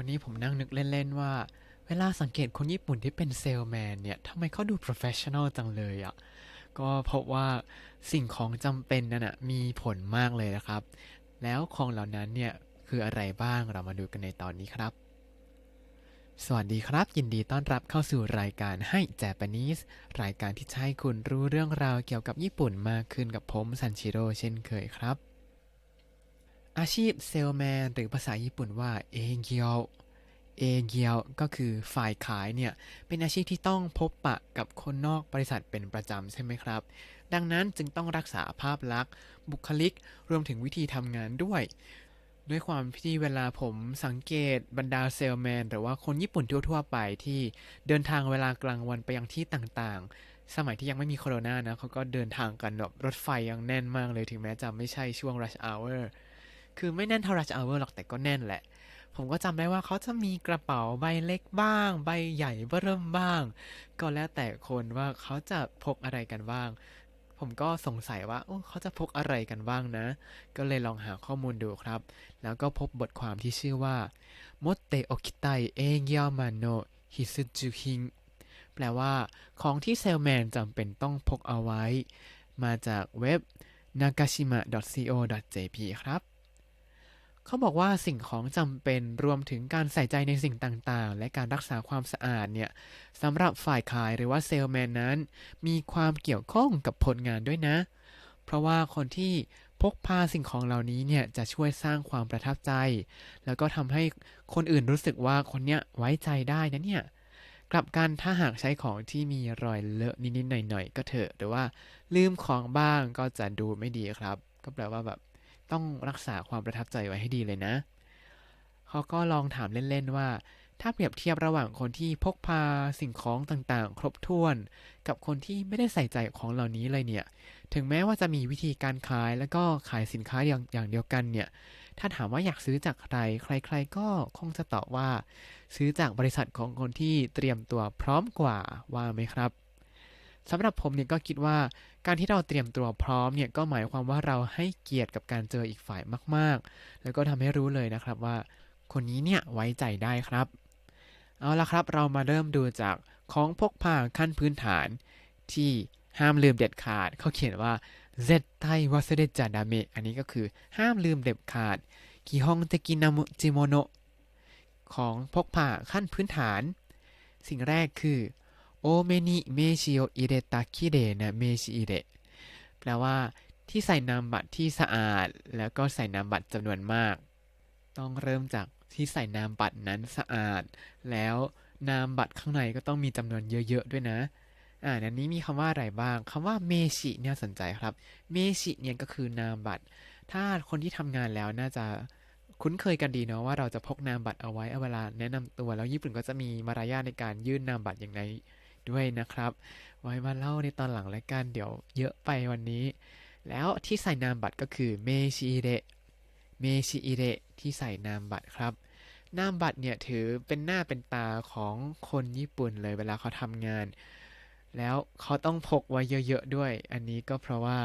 วันนี้ผมนั่งนึกเล่น ๆ ว่า เวลาสังเกตคนญี่ปุ่นที่เป็นเซลแมนเนี่ยทำไมเขาดู professional จังเลยอะ่ะก็เพราะว่าสิ่งของจำเป็นนั่นนะมีผลมากเลยนะครับ แล้วของเหล่านั้นเนี่ยคืออะไรบ้างเรามาดูกันในตอนนี้ครับ สวัสดีครับ ยินดีต้อนรับเข้าสู่รายการให้ Japanese รายการที่จะให้คุณรู้เรื่องราวเกี่ยวกับญี่ปุ่นมากขึ้นกับผมซันชิโร่เช่นเคยครับ อาชีพเซลแมนหรือภาษาญี่ปุ่นว่าเอเกียวเอเกียวก็คือฝ่ายขายเนี่ย เป็นอาชีพที่ต้องพบปะกับคนนอกบริษัทเป็นประจำใช่ไหมครับ ดังนั้นจึงต้องรักษาภาพลักษณ์ บุคลิก รวมถึงวิธีทำงานด้วย ด้วยความที่เวลาผมสังเกตบรรดาเซลแมน หรือว่าคนญี่ปุ่นทั่วๆไปที่เดินทางเวลากลางวันไปยังที่ต่างๆ สมัยที่ยังไม่มีโควิดนะเขาก็เดินทางกันแบบรถไฟยังแน่นมากเลยถึงแม้จะไม่ใช่ช่วง rush hour คือไม่แน่นเท่า rush hour หรอกแต่ก็แน่นแหละ ผมก็จำได้ว่าเขาจะมีกระเป๋าใบเล็กบ้าง ใบใหญ่เบิ่มบ้าง ก็แล้วแต่คนว่าเขาจะพกอะไรกันบ้าง ผมก็สงสัยว่าเขาจะพกอะไรกันบ้างนะ ก็เลยลองหาข้อมูลดูครับ แล้วก็พบบทความที่ชื่อว่ามดเตโอคิไตเอเกียวมาโนฮิซุจุฮิงแปลว่า ของที่เซลแมนจำเป็นต้องพกเอาไว้ มาจากเว็บ nakashima.co.jp ครับ เขาบอกว่าสิ่งของจำเป็นรวมถึงการใส่ใจในสิ่งต่างๆ และการรักษาความสะอาดเนี่ยสำหรับฝ่ายขายหรือว่าเซลแมนนั้น มีความเกี่ยวข้องกับผลงานด้วยนะ เพราะว่าคนที่พกพาสิ่งของเหล่านี้เนี่ยจะช่วยสร้างความประทับใจ แล้วก็ทำให้คนอื่นรู้สึกว่าคนเนี้ยไว้ใจได้นะเนี่ยกลับกันถ้าหากใช้ของที่มีรอยเลอะนิดๆหน่อยๆก็เถอะหรือว่าลืมของบ้างก็จะดูไม่ดีครับ ก็แปลว่าแบบ ต้องรักษาความประทับใจไว้ให้ดีเลยนะ เขาก็ลองถามเล่นๆว่า ถ้าเปรียบเทียบระหว่างคนที่พกพาสิ่งของต่างๆ ครบถ้วน กับคนที่ไม่ได้ใส่ใจของเหล่านี้เลยเนี่ย ถึงแม้ว่าจะมีวิธีการขายแล้วก็ขายสินค้าอย่างอย่างเดียวกันเนี่ย ถ้าถามว่าอยากซื้อจากใคร ใคร ๆ ก็คงจะตอบว่า ซื้อจากบริษัทของคนที่เตรียมตัวพร้อมกว่าว่าไหมครับสำหรับผมเนี่ยก็คิดว่า การที่เราเตรียมตัวพร้อมเนี่ยก็หมายความว่าเราให้เกียรติกับการเจออีกฝ่ายมาก ๆ แล้วก็ทำให้รู้เลยนะครับว่า คนนี้เนี่ยไว้ใจได้ครับ เอาละครับเรามาเริ่มดูจากของพกพาขั้นพื้นฐาน ที่ห้ามลืมเด็ดขาด เขาเขียนว่าเซไทวาเซเดจาดาเมอันนี้ก็คือห้ามลืมเด็ดขาดกิฮองเตกินามุจิโมโนะของพกพาขั้นพื้นฐาน สิ่งแรกคือ โอเมนิเมชิโออิเรตาคิเรนะเมชิอิเรแปลว่าที่ใส่นามบัตรที่สะอาด แล้วก็ใส่นามบัตรจำนวนมาก ต้องเริ่มจากที่ใส่นามบัตรนั้นสะอาด แล้วนามบัตรข้างในก็ต้องมีจำนวนเยอะๆด้วยนะ อ่าอันนี้มีคำว่าอะไรบ้างคำว่าเมชิเนี่ยสนใจครับ เมชิเนี่ยก็คือนามบัตร ถ้าคนที่ทำงานแล้วน่าจะคุ้นเคยกันดีเนาะว่าเราจะพกนามบัตรเอาไว้เอาเวลาแนะนำตัวแล้วญี่ปุ่นก็จะมีมารยาทในการยื่นนามบัตรอย่างไร ด้วยนะครับ ไว้มาเล่าในตอนหลังแล้วกันเดี๋ยวเยอะไปวันนี้ แล้วที่ใส่นามบัตรก็คือเมชิเรเมชิอิเรที่ใส่นามบัตรครับ นามบัตรเนี่ยถือเป็นหน้าเป็นตาของคนญี่ปุ่นเลยเวลาเขาทำงาน แล้วเขาต้องพกไว้เยอะๆด้วย อันนี้ก็เพราะว่า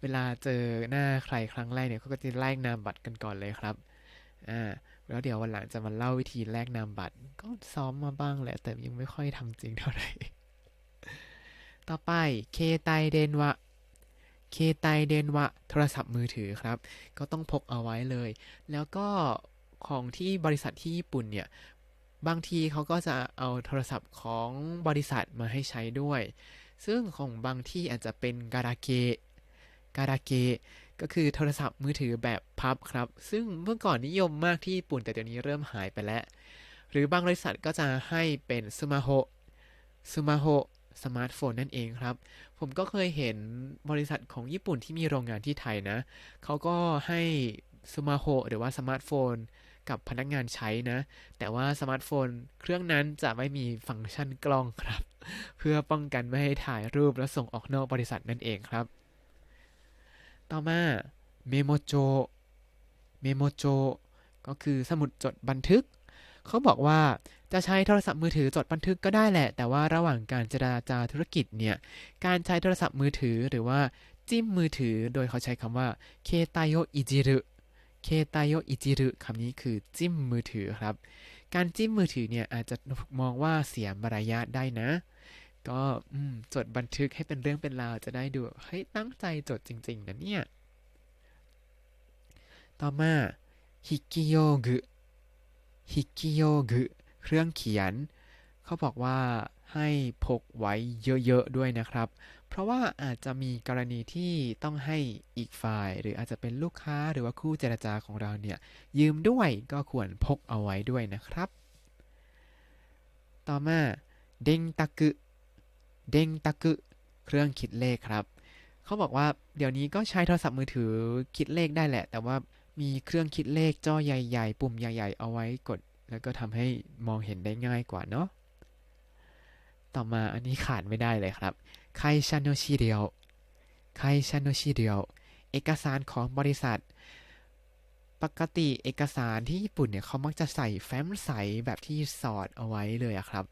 เวลาเจอหน้าใครครั้งแรกเนี่ยเขาก็จะแลกนามบัตรกันก่อนเลยครับอ่าแล้วเดี๋ยววันหลังจะมาเล่าวิธีแลกนามบัตร ก็ซ้อมมาบ้างแหละ แต่ยังไม่ค่อยทำจริงเท่าไหร่ ต่อไปเคไตเดนวะเคไตเดนวะโทรศัพท์มือถือครับ ก็ต้องพกเอาไว้เลย แล้วก็ของที่บริษัทที่ญี่ปุ่นเนี่ย บางทีเขาก็จะเอาโทรศัพท์ของบริษัทมาให้ใช้ด้วย ซึ่งของบางที่อาจจะเป็นการาเกะการาเกะก็คือโทรศัพท์มือถือแบบพับครับ ซึ่งเมื่อก่อนนิยมมากที่ญี่ปุ่นแต่เดี๋ยวนี้เริ่มหายไปแล้ว หรือบางบริษัทก็จะให้เป็นซูมาโฮซูมาโฮ สมาร์ทโฟนนั่นเองครับ ผมก็เคยเห็นบริษัทของญี่ปุ่นที่มีโรงงานที่ไทยนะ เขาก็ให้ซูมาโฮหรือว่าสมาร์ทโฟน กับพนักงานใช้นะ แต่ว่าสมาร์ทโฟนเครื่องนั้นจะไม่มีฟังก์ชันกล้องครับ เพื่อป้องกันไม่ให้ถ่ายรูปแล้วส่งออกนอกบริษัทนั่นเองครับ ต่อมาเมโมโจเมโมโจก็คือสมุดจดบันทึก เขาบอกว่า จะใช้โทรศัพท์มือถือจดบันทึกก็ได้แหละ แต่ว่าระหว่างการเจราจาธุรกิจเนี่ย การใช้โทรศัพท์มือถือหรือว่าจิ้มมือถือ โดยเขาใช้คำว่าเคไตโยอิจิรุเคไตโยอิจิรุคำนี้คือจิ้มมือถือครับ การจิ้มมือถือเนี่ยอาจจะถูกมองว่าเสียมารยาทได้นะ ก็จดบันทึกให้เป็นเรื่องเป็นราวจะได้ดูเฮ้ยตั้งใจจดจริง ๆนะเนี่ย ต่อมาฮิกิโยกุฮิกิโยกุ เครื่องเขียน เขาบอกว่าให้พกไว้เยอะๆด้วยนะครับ เพราะว่าอาจจะมีกรณีที่ต้องให้อีกฝ่าย หรืออาจจะเป็นลูกค้าหรือว่าคู่เจรจาของเราเนี่ย ยืมด้วยก็ควรพกเอาไว้ด้วยนะครับ ต่อมาเด้งตะกุเด้งตะกุเครื่องคิดเลขครับ เขาบอกว่าเดี๋ยวนี้ก็ใช้โทรศัพท์มือถือคิดเลขได้แหละ แต่ว่ามีเครื่องคิดเลขจอใหญ่ ๆ ปุ่มใหญ่ ๆ เอาไว้กด แล้วก็ทำให้มองเห็นได้ง่ายกว่าเนาะต่อมาอันนี้ขาดไม่ได้เลยครับไคชันโนชิเรียวไคชันโนชิเรียวเอกสารของบริษัท ปกติเอกสารที่ญี่ปุ่นเนี่ยเขามักจะใส่แฟ้มใสแบบที่สอดเอาไว้เลยอะครับ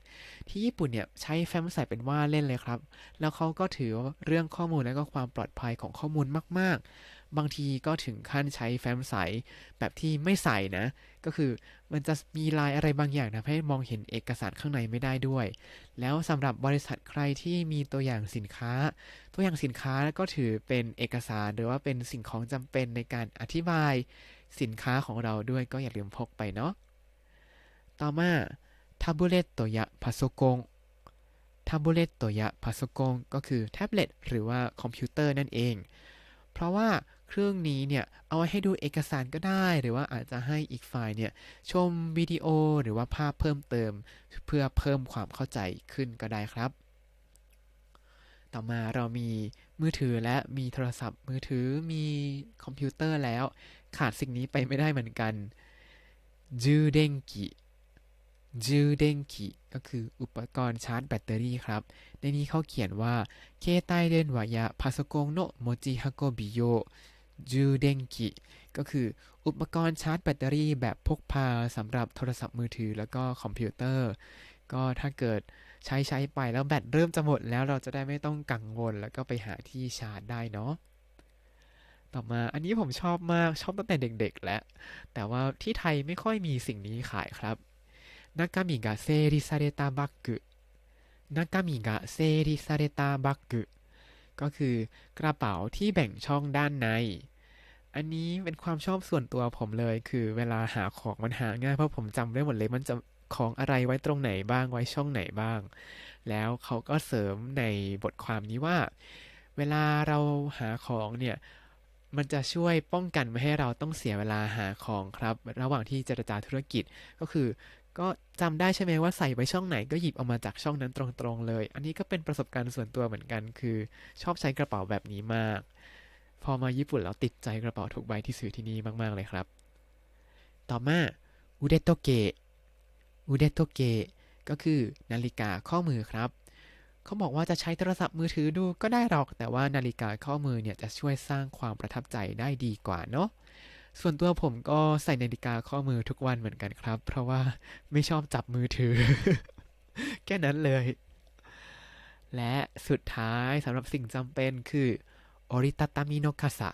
ที่ญี่ปุ่นเนี่ยใช้แฟ้มใสเป็นว่าเล่นเลยครับ แล้วเขาก็ถือเรื่องข้อมูลและก็ความปลอดภัยของข้อมูลมาก ๆ บางทีก็ถึงขั้นใช้แฟ้มใสแบบที่ไม่ใส่นะ ก็คือมันจะมีลายอะไรบางอย่างทำให้มองเห็นเอกสารข้างในไม่ได้ด้วย แล้วสำหรับบริษัทใครที่มีตัวอย่างสินค้า ตัวอย่างสินค้าก็ถือเป็นเอกสารหรือว่าเป็นสิ่งของจำเป็นในการอธิบายสินค้าของเราด้วยก็อย่าลืมพกไปเนาะต่อมาทับเบเลตโตยะพาโกงทับเบเลตโตยะพาโกงก็คือแท็บเล็ตหรือว่าคอมพิวเตอร์นั่นเอง เพราะว่า เครื่องนี้เนี่ยเอาไว้ให้ดูเอกสารก็ได้ หรือว่าอาจจะให้อีกฝ่ายเนี่ยชมวิดีโอหรือว่าภาพเพิ่มเติม เพื่อเพิ่มความเข้าใจขึ้นก็ได้ครับ ต่อมาเรามีมือถือและมีโทรศัพท์ มือถือมีคอมพิวเตอร์แล้ว ขาดสิ่งนี้ไปไม่ได้เหมือนกันจูเดงกิจูเดงกิก็คืออุปกรณ์ชาร์จแบตเตอรี่ครับ ในนี้เขาเขียนว่าเคไตเดนวายะพาสโกงโนโมจิฮาโกบิโย จูเดงกิก็คืออุปกรณ์ชาร์จแบตเตอรี่แบบพกพาสำหรับโทรศัพท์มือถือแล้วก็คอมพิวเตอร์ ก็ถ้าเกิดใช้ใช้ไปแล้วแบตเริ่มจะหมดแล้วเราจะได้ไม่ต้องกังวล แล้วก็ไปหาที่ชาร์จได้เนาะต่อมาอันนี้ผมชอบมากชอบตั้งแต่เด็กๆแล้ว แต่ว่าที่ไทยไม่ค่อยมีสิ่งนี้ขายครับนากามิกะเซริซาเรตาบักกุนากามิกะเซริซาเรตาบักกุ ก็คือกระเป๋าที่แบ่งช่องด้านใน อันนี้เป็นความชอบส่วนตัวผมเลย คือเวลาหาของมันหาง่ายเพราะผมจำได้หมดเลยมันจะของอะไรไว้ตรงไหนบ้างไว้ช่องไหนบ้าง แล้วเขาก็เสริมในบทความนี้ว่า เวลาเราหาของเนี่ยมันจะช่วยป้องกันไม่ให้เราต้องเสียเวลาหาของครับ ระหว่างที่เจรจาธุรกิจก็คือ ก็จำได้ใช่ไหมว่าใส่ไว้ช่องไหนก็หยิบเอามาจากช่องนั้นตรงๆเลย อันนี้ก็เป็นประสบการณ์ส่วนตัวเหมือนกัน คือชอบใช้กระเป๋าแบบนี้มาก พอมาญี่ปุ่นแล้วติดใจกระเป๋าทุกใบที่ซื้อที่นี่มากๆเลยครับ ต่อมาอุเดโตเกะอุเดโตเกะก็คือนาฬิกาข้อมือครับ เขาบอกว่าจะใช้โทรศัพท์มือถือดูก็ได้หรอก แต่ว่านาฬิกาข้อมือเนี่ยจะช่วยสร้างความประทับใจได้ดีกว่าเนาะ ส่วนตัวผมก็ใส่นาฬิกาข้อมือทุกวันเหมือนกันครับ เพราะว่าไม่ชอบจับมือถือ แค่นั้นเลย และสุดท้ายสำหรับสิ่งจำเป็นคือโอริตาตามิโนคาสะ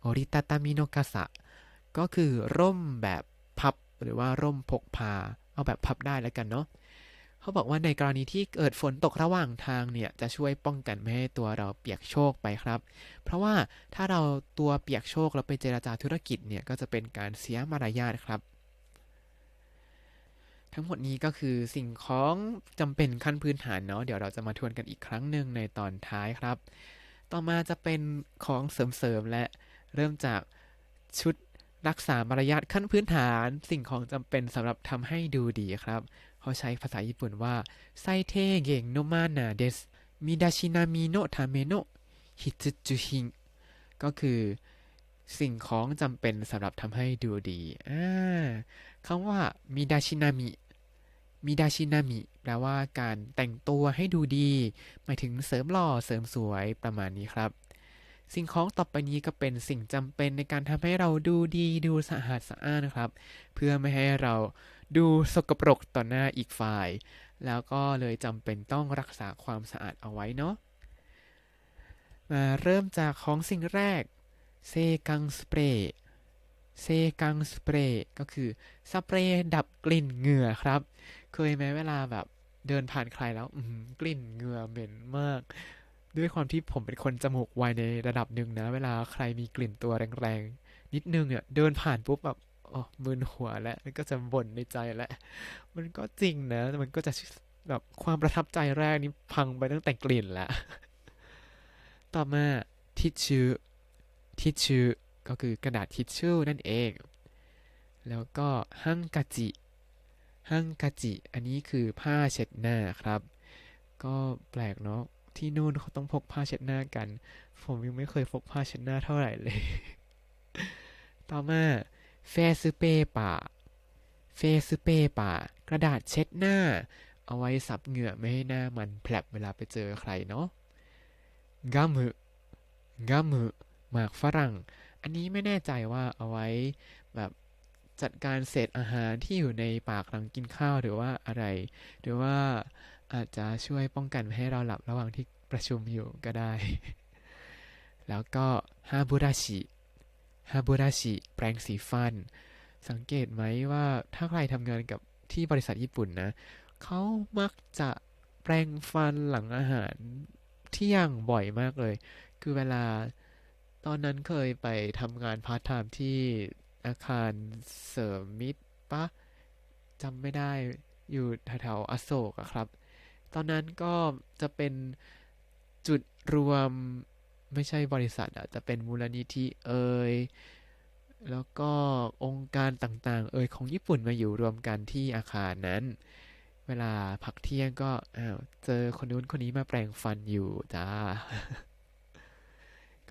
โอริตาตามิโนคาสะก็คือร่มแบบพับหรือว่าร่มพกพา เอาแบบพับได้แล้วกันเนาะ เขาบอกว่าในกรณีที่เกิดฝนตกระหว่างทางเนี่ยจะช่วยป้องกันไม่ให้ตัวเราเปียกโชกไปครับ เพราะว่าถ้าเราตัวเปียกโชกแล้วไปเจราจาธุรกิจเนี่ยก็จะเป็นการเสียมารยาทครับ ทั้งหมดนี้ก็คือสิ่งของจำเป็นขั้นพื้นฐานเนาะเดี๋ยวเราจะมาทวนกันอีกครั้งหนึ่งในตอนท้ายครับ ต่อมาจะเป็นของเสริมๆและเริ่มจากชุดรักษามารยาทขั้นพื้นฐาน สิ่งของจำเป็นสำหรับทำให้ดูดีครับ เขาใช้ภาษาญี่ปุ่นว่าไซเทเกงโนมานาเดสมิดาชินามิโนทาเมโนฮิตจุฮิงก็คือสิ่งของจำเป็นสำหรับทำให้ดูดีคำว่ามิดาชินามิมิดาชินามิแปลว่าการแต่งตัวให้ดูดี หมายถึงเสริมหล่อเสริมสวยประมาณนี้ครับ สิ่งของต่อไปนี้ก็เป็นสิ่งจำเป็นในการทำให้เราดูดีดูสะอาดสะอ้านนะครับ เพื่อไม่ให้เรา ดูสกปรกต่อหน้าอีกฝ่าย แล้วก็เลยจำเป็นต้องรักษาความสะอาดเอาไว้เนาะมาเริ่มจากของสิ่งแรกเซกังสเปรย์เซกังสเปรย์ก็คือสเปรย์ดับกลิ่นเหงื่อครับ เคยไหมเวลาแบบเดินผ่านใครแล้วกลิ่นเหงื่อเหม็นมาก ด้วยความที่ผมเป็นคนจมูกไวในระดับหนึ่งนะ เวลาใครมีกลิ่นตัวแรงๆ นิดนึงอะเดินผ่านปุ๊บแบบ อ๋อมึนหัวแล้วก็จะบ่นในใจแล้วมันก็จริงนะมันก็จะแบบความประทับใจแรกนี้พังไปตั้งแต่กลิ่นแล้ว ต่อมาทิชชู่ทิชชู่ก็คือกระดาษทิชชู่นั่นเอง แล้วก็ฮังกาจิฮังกาจิ อันนี้คือผ้าเช็ดหน้าครับ ก็แปลกเนาะที่นู่นเขาต้องพกผ้าเช็ดหน้ากัน ผมยังไม่เคยพกผ้าเช็ดหน้าเท่าไหร่เลย ต่อมา เฟซเปป่าเฟซเปป่ากระดาษเช็ดหน้า เอาไว้ซับเหงื่อไม่ให้หน้ามันแผลบเวลาไปเจอใครเนาะกัมมือกัมมือหมากฝรั่ง อันนี้ไม่แน่ใจว่าเอาไว้แบบจัดการเศษอาหารที่อยู่ในปากหลังกินข้าวหรือว่าอะไร หรือว่าอาจจะช่วยป้องกันไม่ให้เราหลับระหว่างที่ประชุมอยู่ก็ได้ แล้วก็ฮาบุราชิ ฮาบุราชิแปรงสีฟัน สังเกตไหมว่าถ้าใครทำงานกับที่บริษัทญี่ปุ่นนะ เขามักจะแปรงฟันหลังอาหารเที่ยงบ่อยมากเลย คือเวลาตอนนั้นเคยไปทำงานพาร์ทไทม์ที่อาคารเสริมมิตรปะจำไม่ได้อยู่แถวๆอโศกอะครับ ตอนนั้นก็จะเป็นจุดรวม ไม่ใช่บริษัทอะจะเป็นมูลนิธิเอ่ยแล้วก็องค์การต่างๆ เอ่ยของญี่ปุ่นมาอยู่รวมกันที่อาคารนั้น เวลาพักเที่ยงก็อ้าวเจอคนนู้นคนนี้มาแปรงฟันอยู่จ้า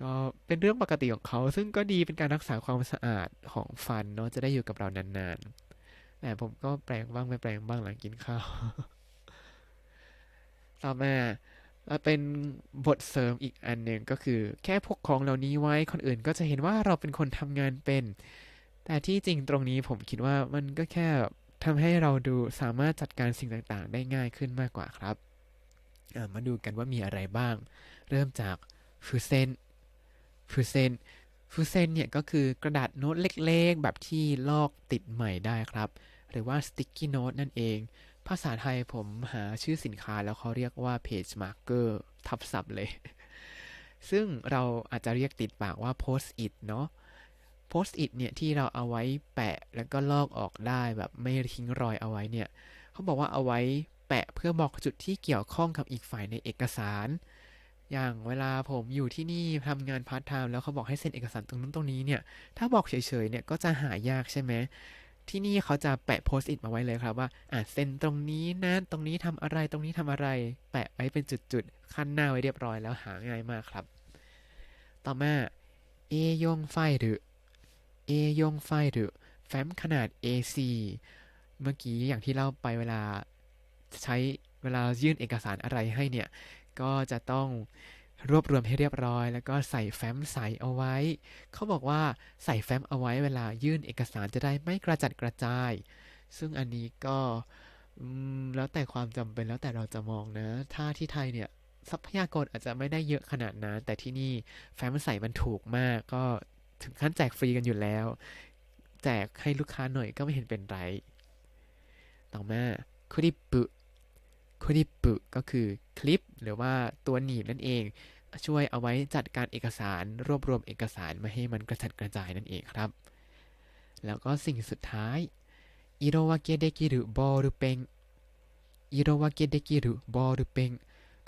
ก็เป็นเรื่องปกติของเขา ซึ่งก็ดีเป็นการรักษาความสะอาดของฟันเนาะจะได้อยู่กับเรานานๆแต่ผมก็แปรงบ้างไม่แปรงบ้างหลังกินข้าว ต่อมา แล้วเป็นบทเสริมอีกอันหนึ่งก็คือ แค่พกของเหล่านี้ไว้คนอื่นก็จะเห็นว่าเราเป็นคนทำงานเป็น แต่ที่จริงตรงนี้ผมคิดว่ามันก็แค่ทำให้เราดูสามารถจัดการสิ่งต่างๆ ได้ง่ายขึ้นมากกว่าครับ มาดูกันว่ามีอะไรบ้าง เริ่มจากฟูเซนฟูเซนฟูเซนเนี่ยก็คือกระดาษโน้ตเล็กๆ แบบที่ลอกติดใหม่ได้ครับ หรือว่าสติ๊กกี้โน้ตนั่นเอง ภาษาไทยผมหาชื่อสินค้าแล้วเขาเรียกว่า Page Marker ทับศัพท์เลย ซึ่งเราอาจจะเรียกติดปากว่า Post it เนาะ Post it เนี่ยที่เราเอาไว้แปะแล้วก็ลอกออกได้แบบไม่ทิ้งรอยเอาไว้เนี่ยเขาบอกว่าเอาไว้แปะเพื่อบอกจุดที่เกี่ยวข้องกับอีกฝ่ายในเอกสาร อย่างเวลาผมอยู่ที่นี่ทำงานพาร์ทไทม์แล้วเขาบอกให้เซ็นเอกสารตรงนั้นตรงนี้เนี่ย ถ้าบอกเฉยๆเนี่ยก็จะหายากใช่ไหม ที่นี่เขาจะแปะโพสต์อิทมาไว้เลยครับว่าอ่าเซ็นตรงนี้นะตรงนี้ทำอะไรตรงนี้ทำอะไร แปะไว้เป็นจุดๆขั้นหน้าไว้เรียบร้อยแล้วหาง่ายมากครับ ต่อมา A ยงไฟหรือ A ยงไฟหรือแฟ้มขนาด A4 เมื่อกี้อย่างที่เล่าไปเวลาใช้เวลายื่นเอกสารอะไรให้เนี่ย ก็จะต้อง รวบรวมให้เรียบร้อย แล้วก็ใส่แฟ้มใสเอาไว้ เขาบอกว่าใส่แฟ้มเอาไว้เวลายื่นเอกสารจะได้ไม่กระจัดกระจาย ซึ่งอันนี้ก็แล้วแต่ความจำเป็นแล้วแต่เราจะมองนะ ถ้าที่ไทยเนี่ยทรัพยากรอาจจะไม่ได้เยอะขนาดนั้น แต่ที่นี่แฟ้มใสมันถูกมาก ก็ถึงขั้นแจกฟรีกันอยู่แล้ว แจกให้ลูกค้าหน่อยก็ไม่เห็นเป็นไร ต่อมาคุริปุ คุริปุก็คือคลิปหรือว่าตัวหนีบนั่นเอง ช่วยเอาไว้จัดการเอกสารรวบรวมเอกสารม่ให้มันกระจัดกระจายนั่นเองครับ แล้วก็สิ่งสุดท้ายอิโรวาเกเดกิรุบอลเปงอิโรวาเกเดกิรุบอลเปง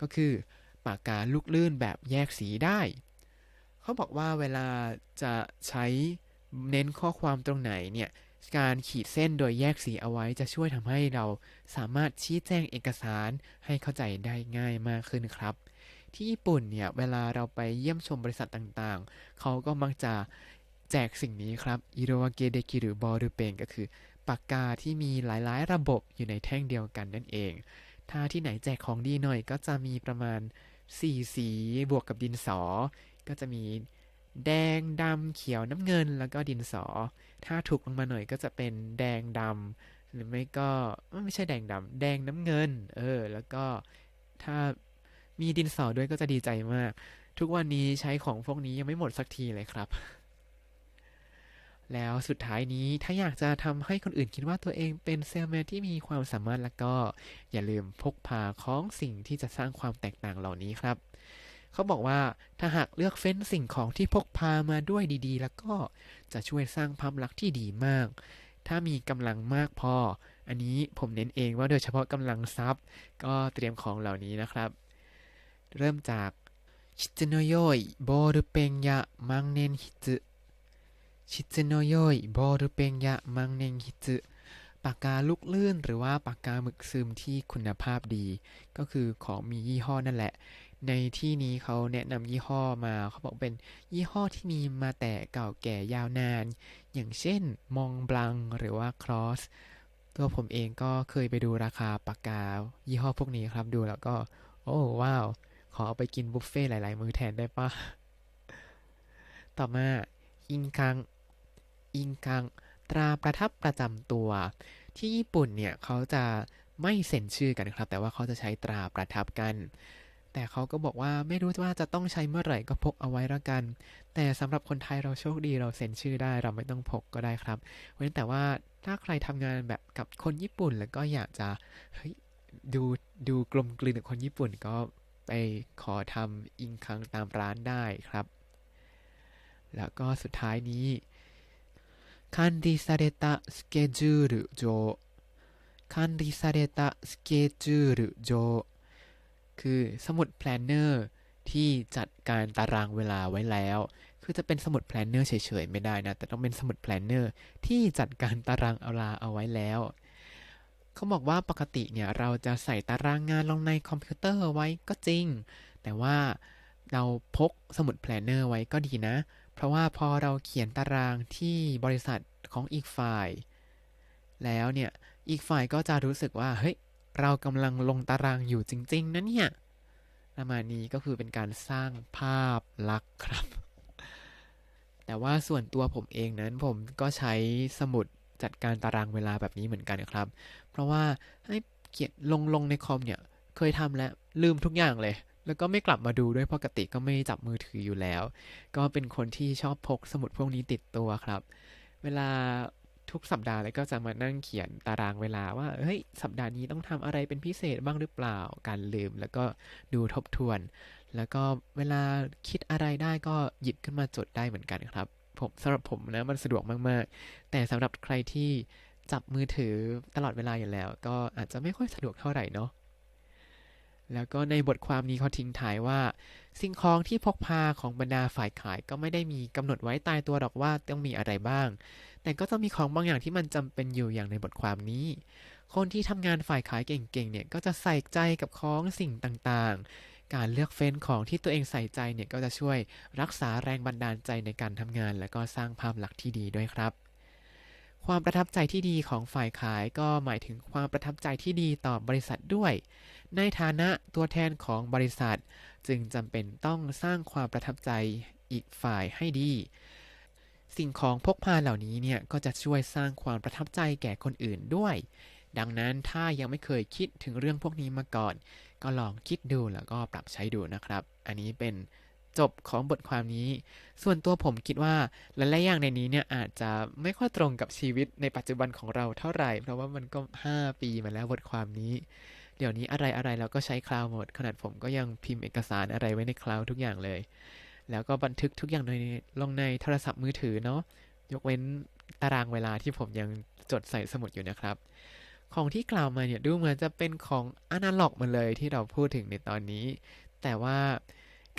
ก็คือปากกาลูกลื่นแบบแยกสีได้ เขาบอกว่าเวลาจะใช้เน้นข้อความตรงไหนเนี่ย การขีดเส้นโดยแยกสีเอาไว้จะช่วยทำให้เราสามารถชี้แจงเอกสารให้เข้าใจได้ง่ายมากขึ้นครับ ที่ญี่ปุ่นเนี่ยเวลาเราไปเยี่ยมชมบริษัทต่างๆ เขาก็มักจะแจกสิ่งนี้ครับอิโรวาเกเดกิรุบอรุเปงก็คือปากกาที่มีหลายๆ ระบบอยู่ในแท่งเดียวกันนั่นเอง ถ้าที่ไหนแจกของดีหน่อยก็จะมีประมาณ 4 สีบวกกับดินสอ ก็จะมี แดงดำเขียวน้ำเงินแล้วก็ดินสอ ถ้าถูกลงมาหน่อยก็จะเป็นแดงดำหรือไม่ก็ไม่ใช่แดงดำแดงน้ำเงิน เออ แล้วก็ถ้ามีดินสอด้วยก็จะดีใจมาก ทุกวันนี้ใช้ของพวกนี้ยังไม่หมดสักทีเลยครับ แล้วสุดท้ายนี้ถ้าอยากจะทำให้คนอื่นคิดว่าตัวเองเป็นเซลแมนที่มีความสามารถแล้วก็ อย่าลืมพกพาของสิ่งที่จะสร้างความแตกต่างเหล่านี้ครับ เขาบอกว่าถ้าหากเลือกเฟ้นสิ่งของที่พกพามาด้วยดีๆ แล้วก็จะช่วยสร้างภาพลักษณ์ที่ดีมาก ถ้ามีกำลังมากพอ อันนี้ผมเน้นเองว่าโดยเฉพาะกำลังทรัพย์ ก็เตรียมของเหล่านี้นะครับ เริ่มจากชิจโนโยยบอลเปงยะมังเนนฮิตชิจโนโยยบอลเปงยะมังเนนฮิตปากกาลูกลื่นหรือว่าปากกาหมึกซึมที่คุณภาพดี ก็คือของมียี่ห้อนั่นแหละ ในที่นี้เขาแนะนำยี่ห้อมาเขาบอกเป็นยี่ห้อที่มีมาแต่เก่าแก่ยาวนาน อย่างเช่นมองบลังหรือว่าครอสตัวผมเองก็เคยไปดูราคาปากกา ยี่ห้อพวกนี้ครับดูแล้วก็ โอ้ว้าว ขอเอาไปกินบุฟเฟ่หลาย ๆ มื้อแทนได้ปะต่อมาอินคังอินคังตราประทับประจำตัว ที่ญี่ปุ่นเนี่ยเขาจะไม่เซ็นชื่อกันครับ แต่ว่าเขาจะใช้ตราประทับกัน แต่เขาก็บอกว่าไม่รู้ว่าจะต้องใช้เมื่อไหร่ก็พกเอาไว้ละกัน แต่สำหรับคนไทยเราโชคดีเราเซ็นชื่อได้เราไม่ต้องพกก็ได้ครับเว้นแต่ว่าถ้าใครทำงานแบบกับคนญี่ปุ่นแล้วก็อยากจะเฮ้ยดูดูกลมกลืนกับคนญี่ปุ่นก็ไปขอทำอิงคังตามร้านได้ครับ แล้วก็สุดท้ายนี้คันดิซาเรตะสเกจูรุโจคันดิซาเรตสเกจูรุโจ คือสมุดแพลนเนอร์ที่จัดการตารางเวลาไว้แล้ว คือจะเป็นสมุดแพลนเนอร์เฉยๆไม่ได้นะ แต่ต้องเป็นสมุดแพลนเนอร์ที่จัดการตารางเวลาเอาไว้แล้ว เขาบอกว่าปกติเนี่ยเราจะใส่ตารางงานลงในคอมพิวเตอร์ไว้ก็จริง แต่ว่าเราพกสมุดแพลนเนอร์ไว้ก็ดีนะ เพราะว่าพอเราเขียนตารางที่บริษัทของอีกฝ่าย แล้วเนี่ย อีกฝ่ายก็จะรู้สึกว่า เฮ้ย เรากำลังลงตารางอยู่จริง ๆนะเนี่ยประมาณนี้ก็คือเป็นการสร้างภาพลักษณ์ครับ แต่ว่าส่วนตัวผมเองนั้นผมก็ใช้สมุดจัดการตารางเวลาแบบนี้เหมือนกันครับ เพราะว่าให้เขียนลงลงในคอมเนี่ยเคยทำแล้วลืมทุกอย่างเลย แล้วก็ไม่กลับมาดูด้วยปกติก็ไม่จับมือถืออยู่แล้ว ก็เป็นคนที่ชอบพกสมุดพวกนี้ติดตัวครับ เวลา ทุกสัปดาห์เลยก็จะมานั่งเขียนตารางเวลาว่าเฮ้ยสัปดาห์นี้ต้องทำอะไรเป็นพิเศษบ้างหรือเปล่า การลืมแล้วก็ดูทบทวน แล้วก็เวลาคิดอะไรได้ก็หยิบขึ้นมาจดได้เหมือนกันครับ ผมสำหรับผมนะมันสะดวกมากๆ แต่สำหรับใครที่จับมือถือตลอดเวลาอยู่แล้ว ก็อาจจะไม่ค่อยสะดวกเท่าไหร่เนาะแล้วก็ในบทความนี้เขาทิ้งท้ายว่า สิ่งของที่พกพาของบรรดาฝ่ายขายก็ไม่ได้มีกำหนดไว้ตายตัวหรอกว่าต้องมีอะไรบ้าง แต่ก็จะมีของบางอย่างที่มันจำเป็นอยู่อย่างในบทความนี้ คนที่ทำงานฝ่ายขายเก่งๆ เนี่ยก็จะใส่ใจกับของสิ่งต่างๆ การเลือกเฟ้นของที่ตัวเองใส่ใจเนี่ยก็จะช่วยรักษาแรงบันดาลใจในการทำงาน และก็สร้างภาพลักษณ์ที่ดีด้วยครับ ความประทับใจที่ดีของฝ่ายขายก็หมายถึงความประทับใจที่ดีต่อบริษัทด้วย ในฐานะตัวแทนของบริษัท จึงจำเป็นต้องสร้างความประทับใจอีกฝ่ายให้ดี สิ่งของพกพาเหล่านี้เนี่ยก็จะช่วยสร้างความประทับใจแก่คนอื่นด้วย ดังนั้นถ้ายังไม่เคยคิดถึงเรื่องพวกนี้มาก่อน ก็ลองคิดดูแล้วก็ปรับใช้ดูนะครับ อันนี้เป็นจบของบทความนี้ ส่วนตัวผมคิดว่าหลายๆอย่างในนี้เนี่ยอาจจะไม่ค่อยตรงกับชีวิตในปัจจุบันของเราเท่าไหร่ เพราะว่ามันก็ 5 ปีมาแล้วบทความนี้ เดี๋ยวนี้อะไรอะไรเราก็ใช้คลาวด์หมด ขนาดผมก็ยังพิมพ์เอกสารอะไรไว้ในคลาวด์ทุกอย่างเลย แล้วก็บันทึกทุกอย่างในลงในโทรศัพท์มือถือเนาะยกเว้นตารางเวลาที่ผมยังจดใส่สมุดอยู่นะครับ ของที่กล่าวมาเนี่ยดูเหมือนจะเป็นของอนาล็อกมาเลยที่เราพูดถึงในตอนนี้ แต่ว่า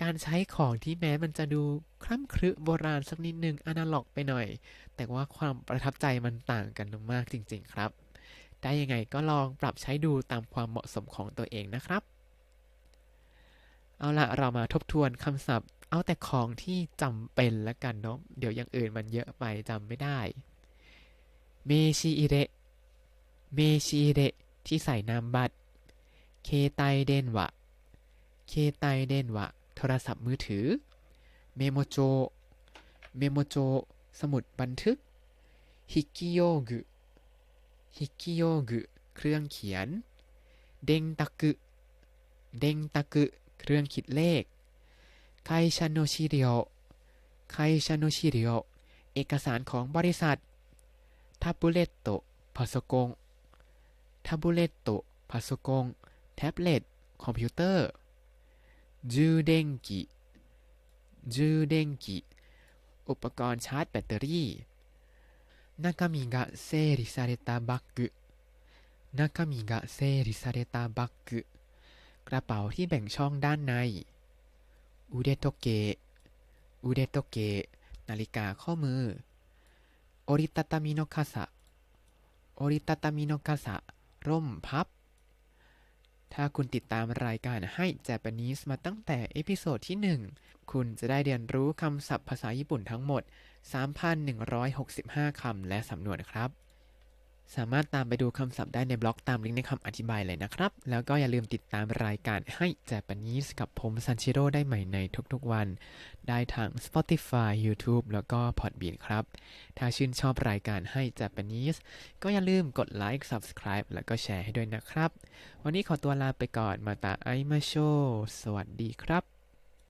การใช้ของที่แม้มันจะดูคล่ำครึโบราณสักนิดหนึ่งอนาล็อกไปหน่อย แต่ว่าความประทับใจมันต่างกันมากจริง ๆ ครับ ได้ยังไงก็ลองปรับใช้ดูตามความเหมาะสมของตัวเองนะครับ เอาละเรามาทบทวนคำศัพท์ เอาแต่ของที่จำเป็นละกันเนาะเดี๋ยวอย่างอื่นมันเยอะไปจำไม่ได้เมชิอิเระเมชิอิเระที่ใส่นามบัตรเคไตเดนวะเคไตเดนวะโทรศัพท์มือถือเมโมโจเมโมโจสมุดบันทึกฮิกิโยกุฮิกิโยกุเครื่องเขียน เดงตักุเดงตักุเครื่องคิดเลข 会社の資料会社の資料เอ เอกสารของบริษัททับบูเลตโตพาสกงทับบูเลตโตพาสกงแท็บเล็ตคอมพิวเตอร์จูเดงกิจูเดงกิอุปกรณ์ชาร์จแบตเตอรี่中身が整理されたバッグ中身が整理されたバッグกระเป๋าที่แบ่งช่องด้านใน อุเดโตเกะอุเดโตเกะนาฬิกาข้อมือโอริตาตามิโนคาสะโอริตาตามิโนคาสะร่มพับ ถ้าคุณติดตามรายการให้ Japanese มาตั้งแต่เอพิโซดที่ 1 คุณจะได้เรียนรู้คำศัพท์ภาษาญี่ปุ่นทั้งหมด 3,165 คำและสำนวนครับ สามารถตามไปดูคำศัพท์ได้ในบล็อกตามลิงก์ในคำอธิบายเลยนะครับ แล้วก็อย่าลืมติดตามรายการให้ Japanese กับผมซันชิโร่ได้ใหม่ในทุกๆวัน ได้ทาง Spotify YouTube แล้วก็ Podbean ครับ ถ้าชื่นชอบรายการให้ Japanese ก็อย่าลืมกดไลค์ Subscribe แล้วก็แชร์ให้ด้วยนะครับ วันนี้ขอตัวลาไปก่อนมาตาไอมาโช สวัสดีครับ